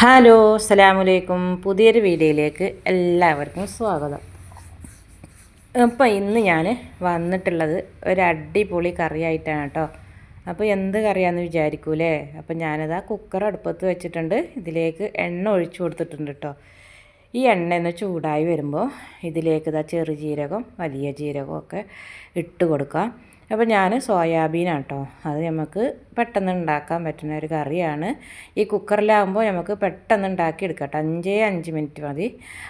Hello അസ്സലാമലൈക്കും പുതിയൊരു വീഡിയോയിലേക്ക് എല്ലാവർക്കും സ്വാഗതം. അപ്പോൾ ഇന്ന് ഞാൻ വന്നിട്ടുള്ളത് ഒരു അടിപൊളി കറിയായിട്ടാണ് കേട്ടോ. അപ്പോൾ എന്ത് കറിയാണെന്ന് വിചാരിക്കൂലേ? അപ്പോൾ ആ കുക്കർ അടുപ്പത്ത് വെച്ചിട്ടുണ്ട്. ഇതിലേക്ക് എണ്ണ ഒഴിച്ചു കൊടുത്തിട്ടുണ്ട് കേട്ടോ. ഈ എണ്ണ ഒന്ന് ചൂടായി വരുമ്പോൾ ഇതിലേക്ക് ഇതാ ചെറുജീരകം വലിയ ജീരകമൊക്കെ ഇട്ട് കൊടുക്കുക. അപ്പോൾ ഞാൻ സോയാബീനാണ് കേട്ടോ അത് നമുക്ക് പെട്ടെന്ന് ഉണ്ടാക്കാൻ പറ്റുന്ന ഒരു കറിയാണ്. ഈ കുക്കറിലാകുമ്പോൾ നമുക്ക് പെട്ടെന്ന് ഉണ്ടാക്കി എടുക്കാം കേട്ടോ. അഞ്ചേ അഞ്ച് മിനിറ്റ് മതി.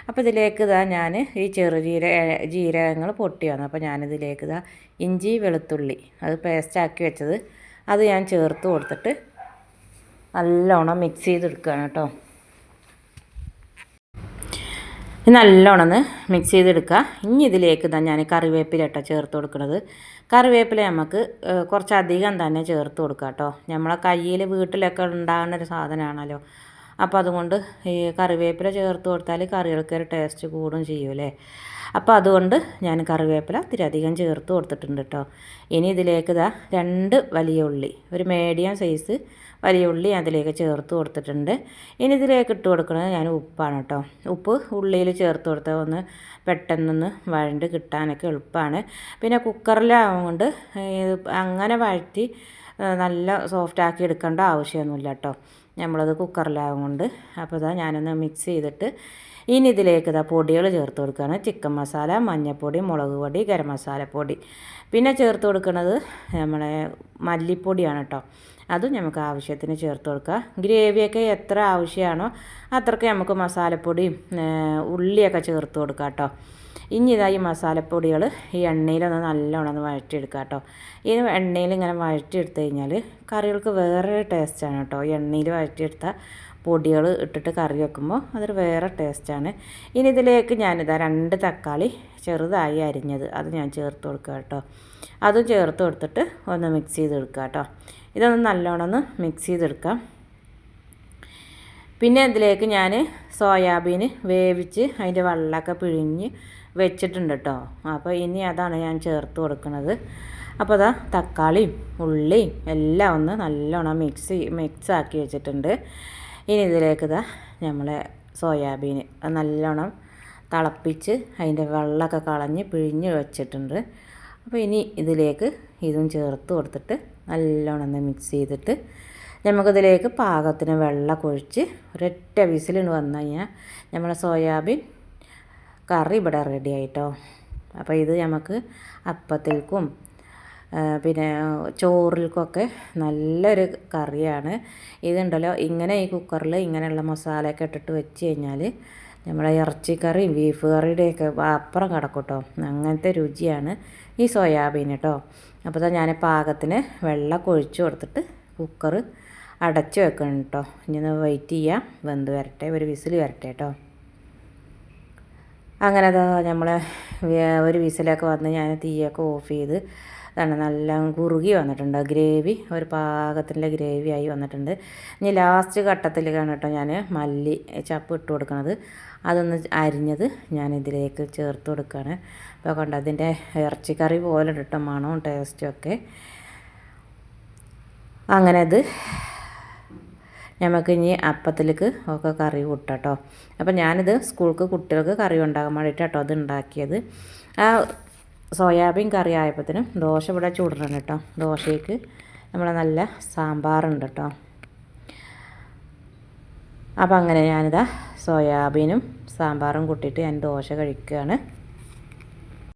അപ്പോൾ ഇതിലേക്ക് ഇതാ ഞാൻ ഈ ചെറുജീര ജീരകങ്ങൾ പൊട്ടി വന്നു. അപ്പോൾ ഞാനിതിലേക്ക് ഇതാ ഇഞ്ചി വെളുത്തുള്ളി അത് പേസ്റ്റാക്കി വെച്ചത്. അത് ഞാൻ ചേർത്ത് കൊടുത്തിട്ട് നല്ലോണം മിക്സ് ചെയ്തെടുക്കുകയാണ് കേട്ടോ. നല്ലോണം ഒന്ന് മിക്സ് ചെയ്തെടുക്കുക. ഇനി ഇതിലേക്ക് തന്നെ ഞാൻ കറിവേപ്പില കേട്ടോ ചേർത്ത് കൊടുക്കുന്നത് കറിവേപ്പില നമുക്ക് കുറച്ചധികം തന്നെ ചേർത്ത് കൊടുക്കുക കേട്ടോ. നമ്മളെ കയ്യിൽ വീട്ടിലൊക്കെ ഉണ്ടാകുന്ന ഒരു സാധനമാണല്ലോ. അപ്പോൾ അതുകൊണ്ട് ഈ കറിവേപ്പില ചേർത്ത് കൊടുത്താൽ കറികൾക്ക് ഒരു ടേസ്റ്റ് കൂടും ചെയ്യൂലേ അപ്പോൾ അതുകൊണ്ട് ഞാൻ കറിവേപ്പില ഇത്തിരി അധികം ചേർത്ത് കൊടുത്തിട്ടുണ്ട് കേട്ടോ ഇനി ഇതിലേക്ക് ഇതാ രണ്ട് വലിയ ഉള്ളി ഒരു മീഡിയം സൈസ് വലിയ ഉള്ളി അതിലേക്ക് ചേർത്ത് കൊടുത്തിട്ടുണ്ട്. ഇനി ഇതിലേക്ക് ഇട്ട് കൊടുക്കുന്നത് ഞാൻ ഉപ്പാണ് കേട്ടോ ഉപ്പ് ഉള്ളിയിൽ ചേർത്ത് കൊടുത്താൽ ഒന്ന് പെട്ടെന്നൊന്ന് വഴണ്ട് കിട്ടാനൊക്കെ എളുപ്പമാണ് പിന്നെ കുക്കറിലാവുകൊണ്ട് അങ്ങനെ വഴറ്റി നല്ല സോഫ്റ്റ് ആക്കി എടുക്കേണ്ട ആവശ്യമൊന്നുമില്ല കേട്ടോ നമ്മളത് കുക്കറിലാവുകൊണ്ട് അപ്പോൾ ഇതാ ഞാനൊന്ന് മിക്സ് ചെയ്തിട്ട് ഇനി ഇതിലേക്ക് ഇതാ പൊടികൾ ചേർത്ത് കൊടുക്കുകയാണ്. ചിക്കൻ മസാല മഞ്ഞൾപ്പൊടി മുളക് പൊടി ഗരം മസാലപ്പൊടി പിന്നെ ചേർത്ത് കൊടുക്കുന്നത് നമ്മളെ മല്ലിപ്പൊടിയാണ് കേട്ടോ അതും നമുക്ക് ആവശ്യത്തിന് ചേർത്ത് കൊടുക്കുക. ഗ്രേവിയൊക്കെ എത്ര ആവശ്യമാണോ അത്രയ്ക്ക് നമുക്ക് മസാലപ്പൊടിയും ഉള്ളിയൊക്കെ ചേർത്ത് കൊടുക്കാം കേട്ടോ. ഇനി ഇതാ ഈ മസാലപ്പൊടികൾ ഈ എണ്ണയിലൊന്ന് നല്ലോണം ഒന്ന് വഴറ്റിയെടുക്കുക കേട്ടോ. ഈ എണ്ണയിൽ ഇങ്ങനെ വഴറ്റിയെടുത്ത് കഴിഞ്ഞാൽ കറികൾക്ക് വേറെ ടേസ്റ്റാണ് കേട്ടോ. എണ്ണയിൽ വഴറ്റിയെടുത്ത പൊടികൾ ഇട്ടിട്ട് കറി വെക്കുമ്പോൾ അതൊരു വേറെ ടേസ്റ്റാണ്. ഇനി ഇതിലേക്ക് ഞാനിതാ രണ്ട് തക്കാളി ചെറുതായി അരിഞ്ഞത്. അത് ഞാൻ ചേർത്ത് കൊടുക്കുക കേട്ടോ. അതും ചേർത്ത് കൊടുത്തിട്ട് ഒന്ന് മിക്സ് ചെയ്തെടുക്കുക കേട്ടോ. ഇതൊന്ന് നല്ലോണം ഒന്ന് മിക്സ് ചെയ്തെടുക്കാം. പിന്നെ ഇതിലേക്ക് ഞാൻ സോയാബീൻ വേവിച്ച് അതിന്റെ വെള്ളമൊക്കെ പിഴിഞ്ഞ് വെച്ചിട്ടുണ്ട് കേട്ടോ. അപ്പോൾ ഇനി അതാണ് ഞാൻ ചേർത്ത് കൊടുക്കുന്നത്. അപ്പോൾ അതാ തക്കാളിയും ഉള്ളിയും എല്ലാം ഒന്ന് നല്ലോണം മിക്സ് മിക്സ് ആക്കി വെച്ചിട്ടുണ്ട്. ഇനി ഇതിലേക്ക് ഇതാ നമ്മളെ സോയാബീൻ നല്ലോണം തിളപ്പിച്ച് അതിന്റെ വെള്ളമൊക്കെ കളഞ്ഞ് പിഴിഞ്ഞ് വെച്ചിട്ടുണ്ട്. അപ്പോൾ ഇനി ഇതിലേക്ക് ഇതും ചേർത്ത് കൊടുത്തിട്ട് നല്ലോണം ഒന്ന് മിക്സ് ചെയ്തിട്ട് നമുക്കിതിലേക്ക് പാകത്തിന് വെള്ളം കൊഴിച്ച് ഒരൊറ്റ വിസിലിന് വന്നു കഴിഞ്ഞാൽ നമ്മളെ സോയാബീൻ കറി ഇവിടെ റെഡി ആയിട്ടോ. അപ്പോൾ ഇത് നമുക്ക് അപ്പത്തിൽക്കും പിന്നെ ചോറിൽക്കൊക്കെ നല്ലൊരു കറിയാണ്. ഇതുണ്ടല്ലോ ഇങ്ങനെ ഈ കുക്കറിൽ ഇങ്ങനെയുള്ള മസാലയൊക്കെ ഇട്ടിട്ട് വെച്ച് കഴിഞ്ഞാൽ നമ്മുടെ ഇറച്ചിക്കറിയും ബീഫ് കറിയുടെയൊക്കെ അപ്പുറം കിടക്കും കേട്ടോ അങ്ങനത്തെ രുചിയാണ് ഈ സോയാബീൻ കേട്ടോ അപ്പോൾ ഞാൻ പാകത്തിന് വെള്ളം കൊഴിച്ച് കൊടുത്തിട്ട് കുക്കർ അടച്ച് വെക്കണം കേട്ടോ ഇനി ഒന്ന് വെയിറ്റ് ചെയ്യാം. വെന്ത് വരട്ടെ ഒരു വിസിൽ വരട്ടെ കേട്ടോ അങ്ങനെ അതാ നമ്മൾ ഒരു വിസിലൊക്കെ വന്ന് ഞാൻ തീയൊക്കെ ഓഫ് ചെയ്ത് അതാണ് നല്ല കുറുകി വന്നിട്ടുണ്ട്. ഗ്രേവി ഒരു പാകത്തിന്റെ ഗ്രേവി ആയി വന്നിട്ടുണ്ട്. ഇനി ലാസ്റ്റ് ഘട്ടത്തിൽ കേട്ടോ ഞാൻ മല്ലി ചപ്പ് ഇട്ട് കൊടുക്കുന്നത്. അതൊന്ന് അരിഞ്ഞത് ഞാൻ ഇതിലേക്ക് ചേർത്ത് കൊടുക്കുകയാണ് അപ്പോൾ കണ്ട അതിന്റെ ഇറച്ചിക്കറി പോലെ ഇട്ട മണവും ടേസ്റ്റും ഒക്കെ. അങ്ങനെ അത് നമുക്ക് ഇനി അപ്പത്തിലേക്ക് ഒക്കെ കറി കൂട്ടാട്ടോ അപ്പം ഞാനിത് സ്കൂൾക്ക് കുട്ടികൾക്ക് കറി ഉണ്ടാകാൻ വേണ്ടിയിട്ടാട്ടോ അത് ഉണ്ടാക്കിയത്. ആ സോയാബീൻ കറി ആയപ്പോഴത്തേനും ദോശ ഇവിടെ ചൂടണം കേട്ടോ. ദോശയ്ക്ക് നമ്മളെ നല്ല സാമ്പാറുണ്ട് കേട്ടോ. അപ്പോൾ അങ്ങനെ ഞാനിതാ സോയാബീനും സാമ്പാറും കൂട്ടിയിട്ട് ഞാൻ ദോശ കഴിക്കുകയാണ്.